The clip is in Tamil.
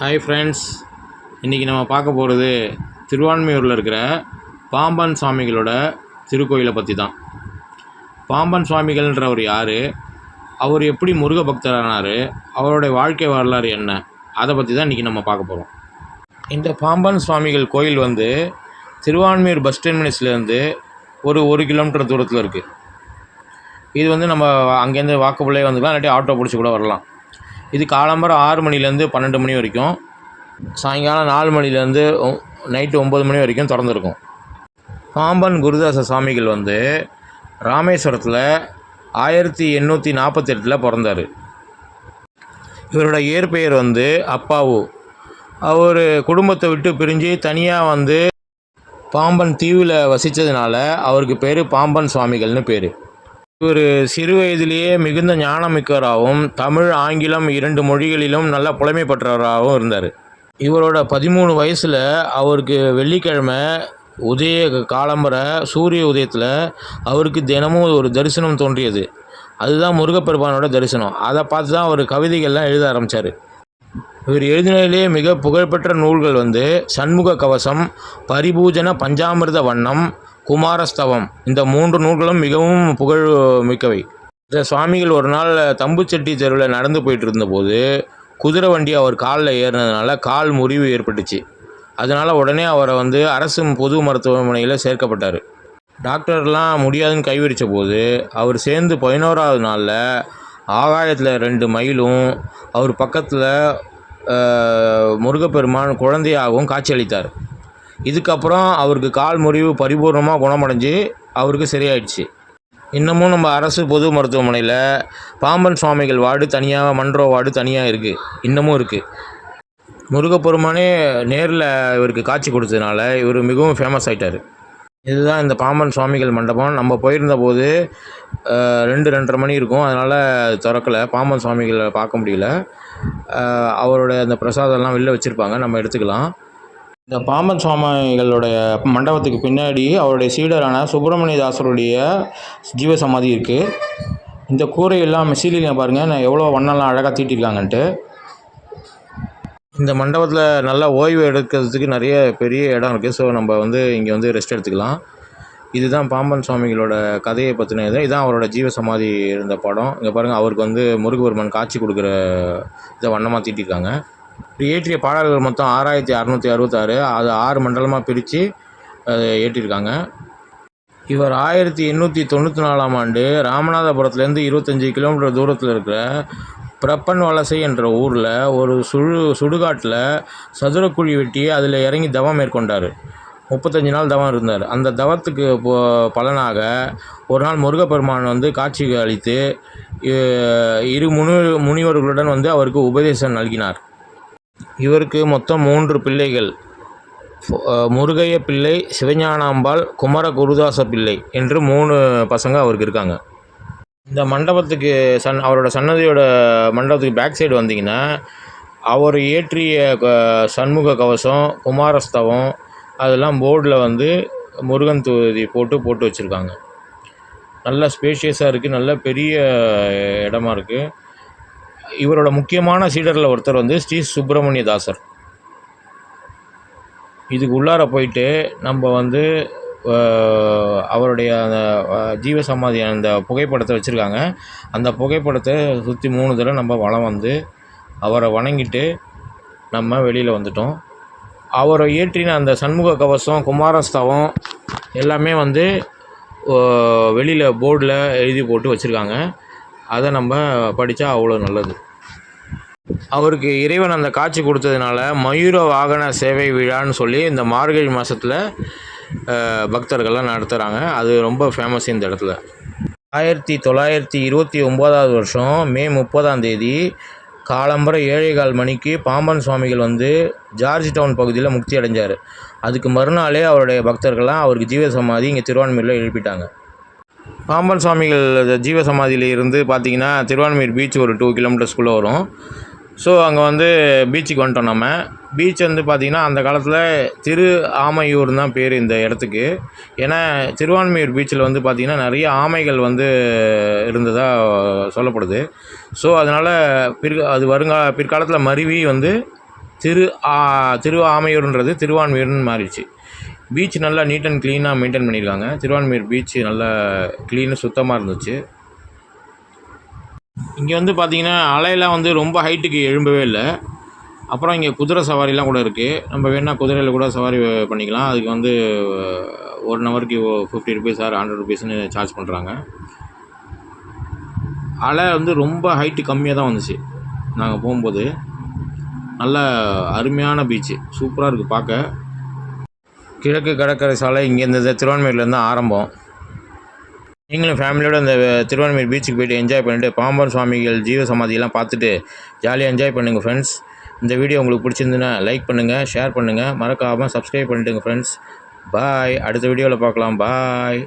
ஹாய் ஃப்ரெண்ட்ஸ் இன்றைக்கி நம்ம பார்க்க போகிறது திருவான்மையூரில் இருக்கிற பாம்பன் சுவாமிகளோட திருக்கோயிலை பற்றி தான் பாம்பன் சுவாமிகள்ன்றவர் யார்? அவர் எப்படி முருக பக்தரானார்? அவருடைய வாழ்க்கை வரலாறு என்ன? அதை பற்றி தான் இன்றைக்கி நம்ம பார்க்க போகிறோம் இந்த பாம்பன் சுவாமிகள் கோயில் வந்து திருவான்மையூர் பஸ் டெர்மினஸ்லேருந்து ஒரு ஒரு கிலோமீட்டர் தூரத்தில் இருக்குது இது வந்து நம்ம அங்கேருந்து வாக்கப்புள்ளே வந்துக்கலாம் இல்லாட்டி ஆட்டோ பிடிச்சி கூட வரலாம். இது காலம்பரம் ஆறு மணிலேருந்து பன்னெண்டு மணி வரைக்கும். சாயங்காலம் நாலு மணிலேருந்து நைட்டு ஒம்பது மணி வரைக்கும் திறந்துருக்கும். பாம்பன் குருதாச சுவாமிகள் வந்து ராமேஸ்வரத்தில் ஆயிரத்தி எண்ணூற்றி நாற்பத்தெட்டில் பிறந்தார். இவரோட இயற்பெயர் வந்து அப்பாவு. அவர் குடும்பத்தை விட்டு பிரிஞ்சு தனியாக வந்து பாம்பன் தீவில் வசித்ததுனால அவருக்கு பேர் பாம்பன் சுவாமிகள்னு பேர். இவர் சிறு வயதிலேயே மிகுந்த ஞானமிக்கவராகவும் தமிழ் ஆங்கிலம் இரண்டு மொழிகளிலும் நல்ல புலமை பெற்றவராகவும் இருந்தார். இவரோட பதிமூணு வயசில் அவருக்கு வெள்ளிக்கிழமை உதய காலம்பர சூரிய உதயத்தில் அவருக்கு தினமும் ஒரு தரிசனம் தோன்றியது. அதுதான் முருகப்பெருமானோட தரிசனம். அதை பார்த்து தான் அவர் கவிதைகள்லாம் எழுத ஆரம்பித்தார் இவர் எழுதினதிலேயே மிக புகழ்பெற்ற நூல்கள் வந்து சண்முக கவசம் பரிபூஜன பஞ்சாமிர்த வண்ணம் குமாரஸ்தவம். இந்த மூன்று நூல்களும் மிகவும் புகழ் மிக்கவை. இந்த சுவாமிகள் ஒரு நாள் தம்புச்செட்டி தெருவில் நடந்து போயிட்டு இருந்தபோது குதிரை வண்டி அவர் காலில் ஏறினதுனால கால் முறிவு ஏற்பட்டுச்சு. அதனால் உடனே அவரை வந்து அரசு பொது மருத்துவமனையில் சேர்க்கப்பட்டார். டாக்டர்லாம் முடியாதுன்னு கைவிரித்த போது அவர் சேர்ந்து பதினோராவது நாளில் ஆகாயத்தில் ரெண்டு மயிலும் அவர் பக்கத்தில் முருகப்பெருமான் குழந்தையாகவும் காட்சியளித்தார். இதுக்கப்புறம் அவருக்கு கால் முறிவு பரிபூர்ணமாக குணமடைஞ்சு அவருக்கு சரியாயிடுச்சு. இன்னமும் நம்ம அரசு பொது மருத்துவமனையில் பாம்பன் சுவாமிகள் வார்டு தனியாக மன்றோ வார்டு தனியாக இருக்குது இன்னமும் இருக்குது முருகப்பெருமானே நேரில் இவருக்கு காட்சி கொடுத்ததுனால இவர் மிகவும் ஃபேமஸ் ஆயிட்டார். இதுதான் இந்த பாம்பன் சுவாமிகள் மண்டபம். நம்ம போயிருந்த போது ரெண்டு ரெண்டரை மணி இருக்கும். அதனால் திறக்கலை. பாம்பன் சுவாமிகளை பார்க்க முடியல. அவரோட அந்த பிரசாதம்லாம் வெளில வச்சுருப்பாங்க. நம்ம எடுத்துக்கலாம். இந்த பாம்பன் சுவாமிகளுடைய மண்டபத்துக்கு பின்னாடி அவருடைய சீடரான சுப்பிரமணிய தாசருடைய ஜீவசமாதி இருக்குது இந்த கூரையெல்லாம் சீலிங்க பாருங்கள் நான் எவ்வளோ வண்ணம்லாம் அழகாக தீட்டிருக்காங்கன்ட்டு. இந்த மண்டபத்தில் நல்லா ஓய்வு எடுக்கிறதுக்கு நிறைய பெரிய இடம் இருக்குது ஸோ நம்ம வந்து இங்கே வந்து ரெஸ்ட் எடுத்துக்கலாம். இதுதான் பாம்பன் சுவாமிகளோட கதையை பற்றின இது. இதான் அவரோட ஜீவ சமாதி இருந்த படம். இங்கே பாருங்கள் அவருக்கு வந்து முருகபெருமான் காட்சி கொடுக்குற இதை வண்ணமாக தீட்டிருக்காங்க. இயற்றிய பாடல்கள் மொத்தம் ஆறாயிரத்தி அறநூற்றி அறுபத்தாறு. அது ஆறு மண்டலமாக பிரித்து அதை ஏற்றிருக்காங்க. இவர் ஆயிரத்தி எண்ணூற்றி தொண்ணூற்றி நாலாம் ஆண்டு ராமநாதபுரத்துலேருந்து இருபத்தஞ்சி கிலோமீட்டர் தூரத்தில் இருக்கிற பிரப்பன் வலசை என்ற ஊரில் ஒரு சுழு சுடுகாட்டில் சதுரக்குழி வெட்டி அதில் இறங்கி தவம் மேற்கொண்டார். முப்பத்தஞ்சு நாள் தவம் இருந்தார். அந்த தவத்துக்கு போ- பலனாக ஒரு நாள் முருகப்பெருமான் வந்து காட்சி அளித்து இரு முனி முனிவர்களுடன் வந்து அவருக்கு உபதேசம் நல்கினார். இவருக்கு மொத்தம் மூன்று பிள்ளைகள். முருகைய பிள்ளை சிவஞானாம்பாள் குமர குருதாச பிள்ளை என்று மூணு பசங்க அவருக்கு இருக்காங்க. இந்த மண்டபத்துக்கு சன் அவரோட சன்னதியோட மண்டபத்துக்கு பேக் சைடு வந்தீங்கன்னா அவர் இயற்றிய க- சண்முக கவசம் குமாரஸ்தவம் அதெல்லாம் போர்டில் வந்து முருகன் தொகுதி போட்டு போட்டு வச்சுருக்காங்க. நல்ல ஸ்பேஷியஸாக இருக்குது நல்ல பெரிய இடமா இருக்குது இவரோட முக்கியமான சீடரில் ஒருத்தர் வந்து ஸ்ரீ சுப்பிரமணிய தாசர். இதுக்கு உள்ளார போயிட்டு நம்ம வந்து அவருடைய அந்த ஜீவ சமாதி அந்த புகைப்படத்தை வச்சுருக்காங்க. அந்த புகைப்படத்தை சுற்றி மூணு தடவை நம்ம வலம் வந்து அவரை வணங்கிட்டு நம்ம வெளியில் வந்துட்டோம். அவரை இயற்றின அந்த சண்முக கவசம் குமாரஸ்தவம் எல்லாமே வந்து வெளியில் போர்டில் எழுதி போட்டு வச்சுருக்காங்க. அதை நம்ம படித்தா அவ்வளோ நல்லது. அவருக்கு இறைவன் அந்த காட்சி கொடுத்ததுனால மயூர வாகன சேவை விழான்னு சொல்லி இந்த மார்கழி மாதத்தில் பக்தர்கள்லாம் நடத்துகிறாங்க அது ரொம்ப ஃபேமஸ் இந்த இடத்துல. ஆயிரத்தி தொள்ளாயிரத்தி இருபத்தி ஒம்போதாவது வருஷம் மே முப்பதாம் தேதி காலம்பரம் ஏழை கால் மணிக்கு பாம்பன் சுவாமிகள் வந்து ஜார்ஜ் டவுன் பகுதியில் முக்தி அடைஞ்சார். அதுக்கு மறுநாளே அவருடைய பக்தர்கள்லாம் அவருக்கு ஜீவ சமாதி இங்கே திருவான்மையில் எழுப்பிட்டாங்க. பாம்பன் சுவாமிகள் ஜீவசமாதியில் இருந்து பார்த்தீங்கன்னா திருவான்மையூர் பீச் ஒரு டூ கிலோமீட்டர்ஸ்குள்ளே வரும். ஸோ அங்கே வந்து பீச்சுக்கு வந்துட்டோம் நம்ம. பீச் வந்து பார்த்திங்கன்னா அந்த காலத்தில் திரு ஆமையூர் தான் பேர் இந்த இடத்துக்கு. ஏன்னா திருவான்மையூர் பீச்சில் வந்து பார்த்திங்கன்னா நிறைய ஆமைகள் வந்து இருந்ததாக சொல்லப்படுது. ஸோ அதனால் பிற் அது வருங்கா பிற்காலத்தில் மருவி வந்து திரு ஆ திரு ஆமையூர்ன்றது திருவான்மியூர்னு மாறிடுச்சு. பீச் நல்லா நீட் அண்ட் க்ளீனாக மெயின்டைன் பண்ணியிருக்காங்க திருவான்மியூர் பீச் நல்லா க்ளீனு சுத்தமாக இருந்துச்சு. இங்கே வந்து பார்த்தீங்கன்னா அலையெல்லாம் வந்து ரொம்ப ஹைட்டுக்கு எழும்பவே இல்லை. அப்புறம் இங்கே குதிரை சவாரிலாம் கூட இருக்குது நம்ம வேணால் குதிரையில் கூட சவாரி பண்ணிக்கலாம். அதுக்கு வந்து ஒன் ஹவருக்கு ஃபிஃப்டி ருபீஸ் ஆர் ஹண்ட்ரட் ருபீஸ்னு சார்ஜ் பண்ணுறாங்க அலை வந்து ரொம்ப ஹைட்டு கம்மியாக தான் வந்துச்சு. நாங்கள் போகும்போது. நல்ல அருமையான பீச்சு சூப்பராக இருக்குது பார்க்க. கிழக்கு கடற்கரை சாலை இங்கேருந்து திருவான்மையூர்லேருந்து ஆரம்பம். நீங்களும் ஃபேமிலியோட அந்த திருவான்மையூர் பீச்சுக்கு போயிட்டு என்ஜாய் பண்ணிட்டு பாம்பன் சுவாமிகள் ஜீவ சமாதியெல்லாம் பார்த்துட்டு ஜாலியாக என்ஜாய் பண்ணுங்கள் ஃப்ரெண்ட்ஸ் இந்த வீடியோ உங்களுக்கு பிடிச்சிருந்துன்னா லைக் பண்ணுங்கள் ஷேர் பண்ணுங்கள் மறக்காமல் சப்ஸ்கிரைப் பண்ணிட்டுங்க ஃப்ரெண்ட்ஸ் பாய் அடுத்த வீடியோவில் பார்க்கலாம். பாய்